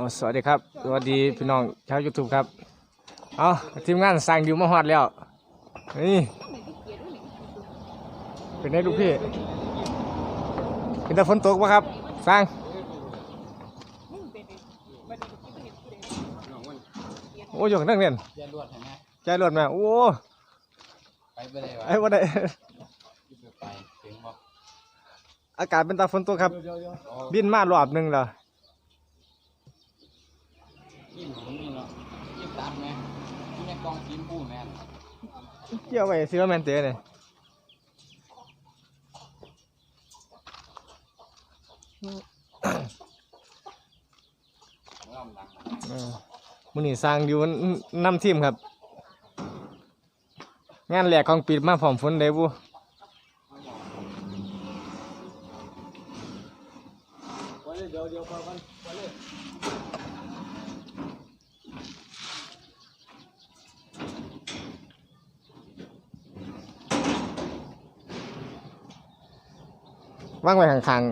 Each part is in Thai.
อ๋อสวัสดีครับ สวัสดีพี่น้องชาวยูทูบครับ เอาทีมงานสั่งอยู่มาฮอดแล้ว นี่ เป็นไงลูกพี่ เป็นแต่ฝนตกปะครับ สั่งโอ้ยอยู่ข้างนั่งเรียนอย่ารวดเห็นไหมใจรวดมาโอ้ไปไปเลยวะไอ้ว่าได้ไปถึงบอกอากาศเป็นตาฝนตกครับเดี๋ยวเดี๋ยวบินมารอบหนึงแล้ว ยิ่งของนี่เนาะยิ่งตามแม่ที่แม่กองทีมผู้แม่นเกี่ยวไว้ซื้อแมนเต้เนี่ยลำดังเออมื้อนี้สร้างอยู่นำทีมครับ งานแรกของปีมาพร้อมฝนได้บ่ ไปเลยเดี๋ยวเดี๋ยวไปกันไปเลย วางไว้ข้างๆ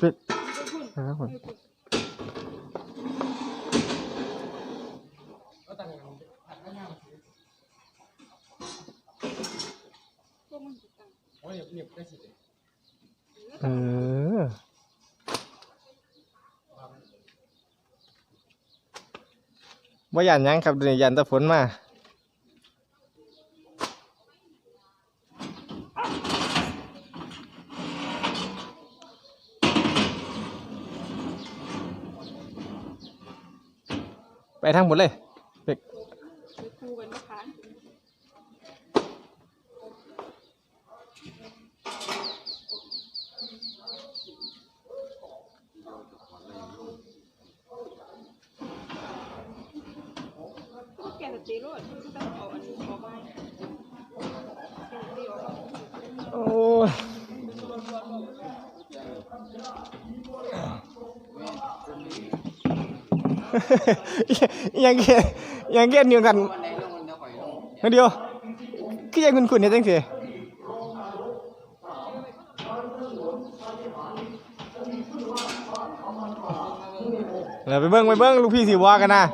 ปิดนะครับผม โอ้ยเหนียบได้สิเออว่ายันหยังครับเดี๋ยวยันแตะฝนมา ไปทั้งหมดเลยเป็ก ไปคูกันนะคะ ก็แกจะตีรถก็ต้องเอาอันนี้ออาแกจะตีออกมาโอ้ยยังเกยังเกนอยู่กันวันกันเดียวข่อยเดียวคือยังคุณคุณเนี่ยจังสิเราไปเบิ้งไปเบิ้งลูกพี่สิว่ากันนะ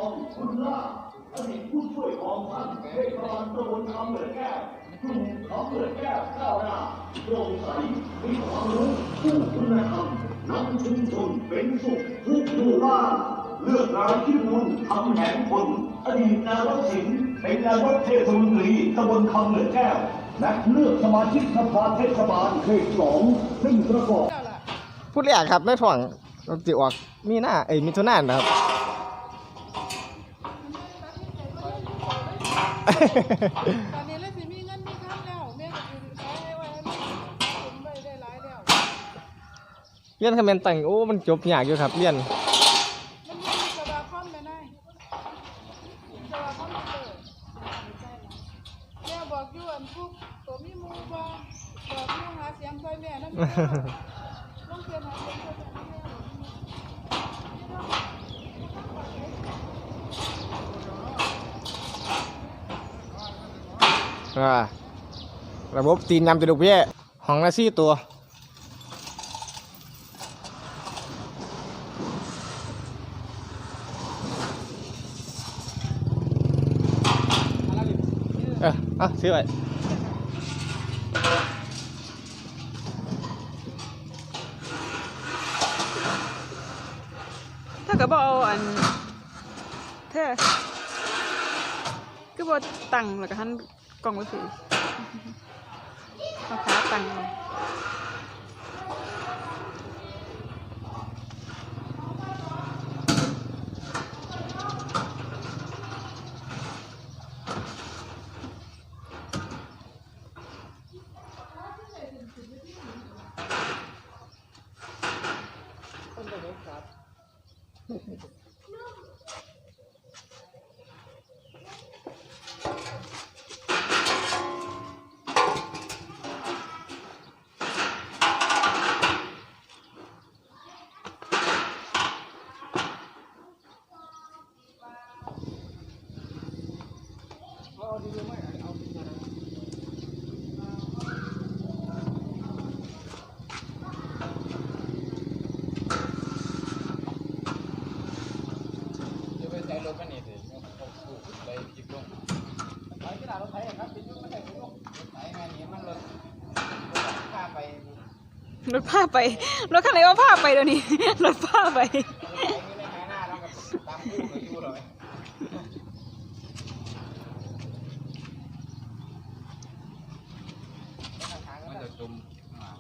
เกิดแก้วก้าวหนักชุมชนเป็นสุขทุกหมู่บ้านเลือกนายที่บุญทำแหงคน อดีตนายกสิงห์เป็นนายกเทศมนตรีตำบลคำเหลือแก้วและเลือกสมาชิกสภาเทศบาลเขตสองซึ่งประกอบพูดแรกครับในถ่วงเราติออกมีหน้าเอ้ยมีทุนานนะครับตอนนี้ เรียนคำเมนแต่งโอ้ มันจบยากอยู่ครับเรียนมันมีสวาคอมไหมนายสวาคอมเตอร์แม่บอกอยู่อันพวกตัวมีหมูบ่บอกอยู่หาเสียงซอยแม่นั่นเด้อต้องเรียนหาเสียงซอยแม่ อ่าระบบตีนยำติดลูกพี่ห้องละสี่ตัว อออะซื้อไว้ถ้าก็บเอาอันเธอก็บ่ตั้งแล้วก็หันกล่องไปสิเอาขาตั้ง Oh, do you mind? รถผ้าไป รถคันไหนว่าผ้าไปเดี๋ยวนี้ รถผ้าไป มันจะจมมา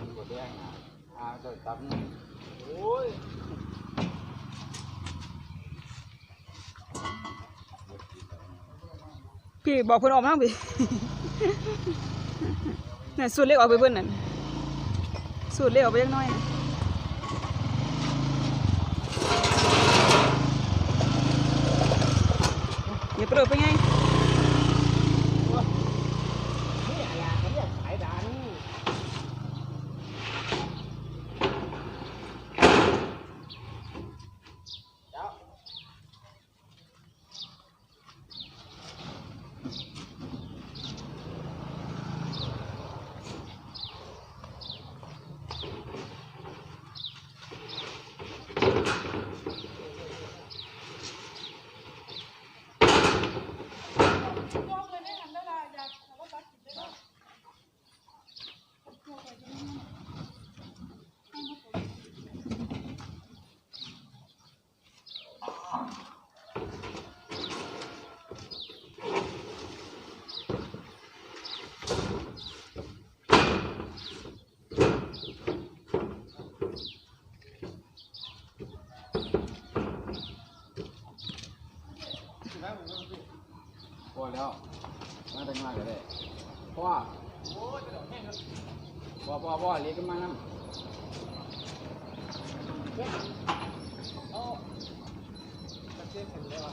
มันกดแดงอะอ่าก็ ตับโอ้ยพี่บอกเพิ่นออกมาพี่น่ะสูดเล็กออกไปเบิ่นนั่นสูดเล็กออกไปเล็กน้อย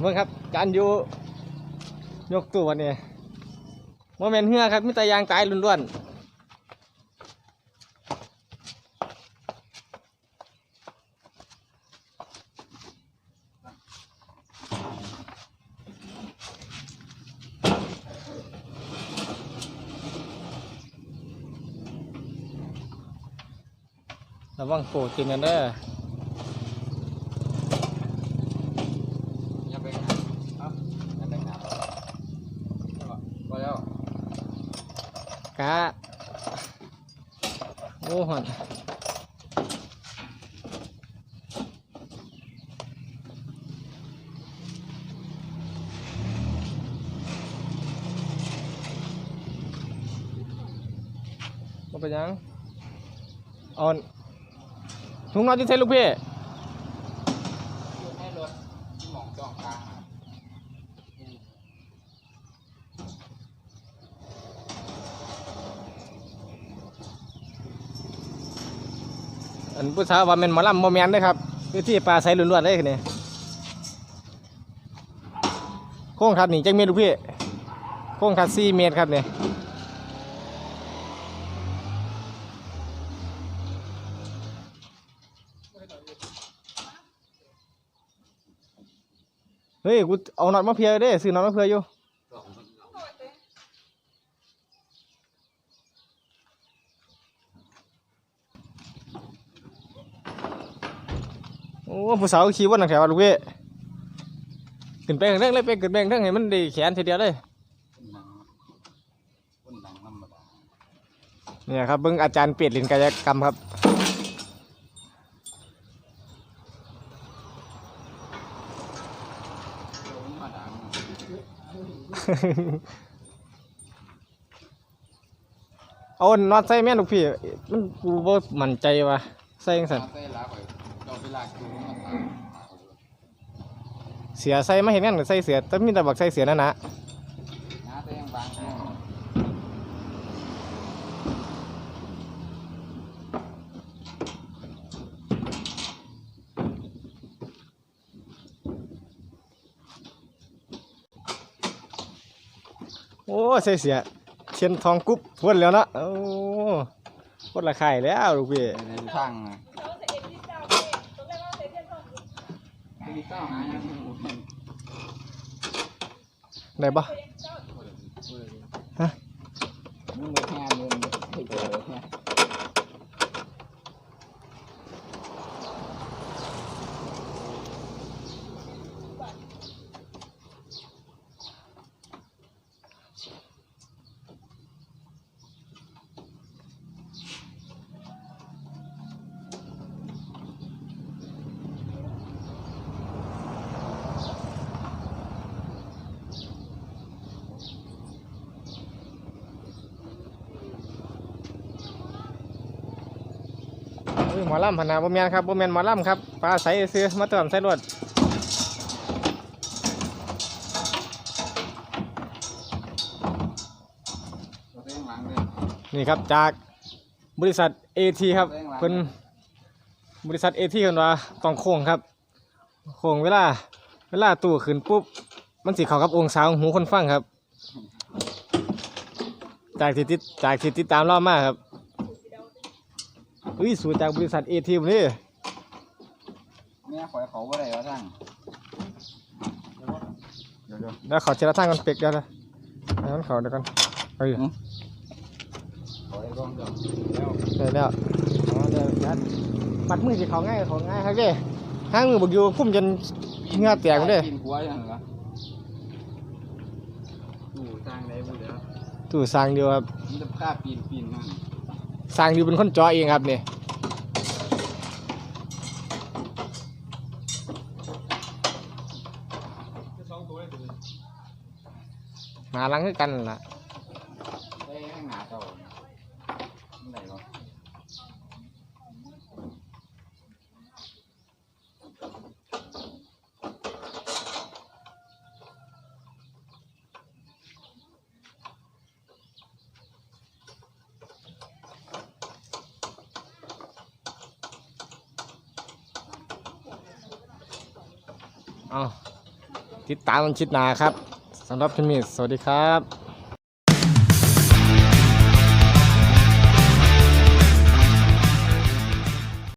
เบิ่งครับการอยู่ยกตู้วันนี้โมเมนเหือครับมีแต่ยางตายล้วนระวังโปดกินกันเด้อ อย่าไปหาครับอย่าไปหาพอแล้ว โอ้หอนบ่เป็นยังอ่อนถุงนอนที่เทลูกพี่ ให้รถที่หมองจองกลาง อัน ผู้สาวว่าแม่นหมอลำโมแมนเด้ครับคือที่ปลาใสล้วนๆเลยนี่โค้งทัดนี่จังเมตรลูกพี่โค้งทัด4เมตรครับเนี่ยเฮ้ยกูเอาน็อตมาเพียเด้ซื้อน็อตมาเพียอยู่ โอ้ผู้สาวขี่วนหนังแถวลูกเว้ขึ้นไปงเรื่องเลยไปขึ้นไปงเรื่องให้มันด้แขนทีเดียวเลยเนี่ยครับเบิ่งอาจารย์เปียดลินกายกรรมครับเอาน็อตใส่แม่ลูกพี่ มันกูบ่มั่นใจว่ะใส่จังซั่นใส่ลาไปเราไปลากคือมันตาม เสียใส่มาเห็นกันใส่เสือแต่มีแต่บักใส่เสือนั่นนะน้าแต่ยังบางแค่โอ้ใส่เสือเชียนทองกุ๊บพ่นแล้วนะโอ้พ่นละไข่แล้วลูกพี่ทาง มีเก้าหายังหมดได้ปะฮะมึงไปแค่เงินไปเจอแค่เฮ้ยหมอลำพนาบ่แม่นครับบ่แม่นหมอลำครับปลาใสซื้อมาเติมใส่รวดนี่ครับจากบริษัท AT ครับเพิ่นบริษัท AT เพิ่นว่าต้องโค้งครับโค้งเวลา เวลาตู้ขึ้นปุ๊บ มันสิเข้ากับองศาของหูคนฟังครับ จากที่ติดจากที่ติดตามรอบมากครับ อุ้ยสูตรจากบริษัท AT พุ่นนี่แม่ขอยเขาว่าไรวะท่านเดี๋ยวเดี๋ยวแล้วเขาเจรทางกันเป็กเดี๋ยวนะให้มันเขาเดี๋ยวกันเฮ้ยขอไอ้กล้องเดี๋ยวแล้วได้แล้วอ๋อเดี๋ยวยัดปัดมือสิเขาง่ายเขาง่ายครับเด้ห้างมือบอกอยู่พุ่มจนเหงื่อแตกหมดเลยปีนหัวยังเหรอดูทางไหนบุเดี๋ยวตู้สร้างเดียวครับมันจะกล้าปีนปีนนั่น สร้างเดียวเป็นคนเจอเองครับนี่หาหลังคือกันนั่นล่ะ ได้ข้างหน้าเจ้ามันไหนวะ เอา ติดตามมันชิดนาครับสำหรับชิมิสวัสดีครับ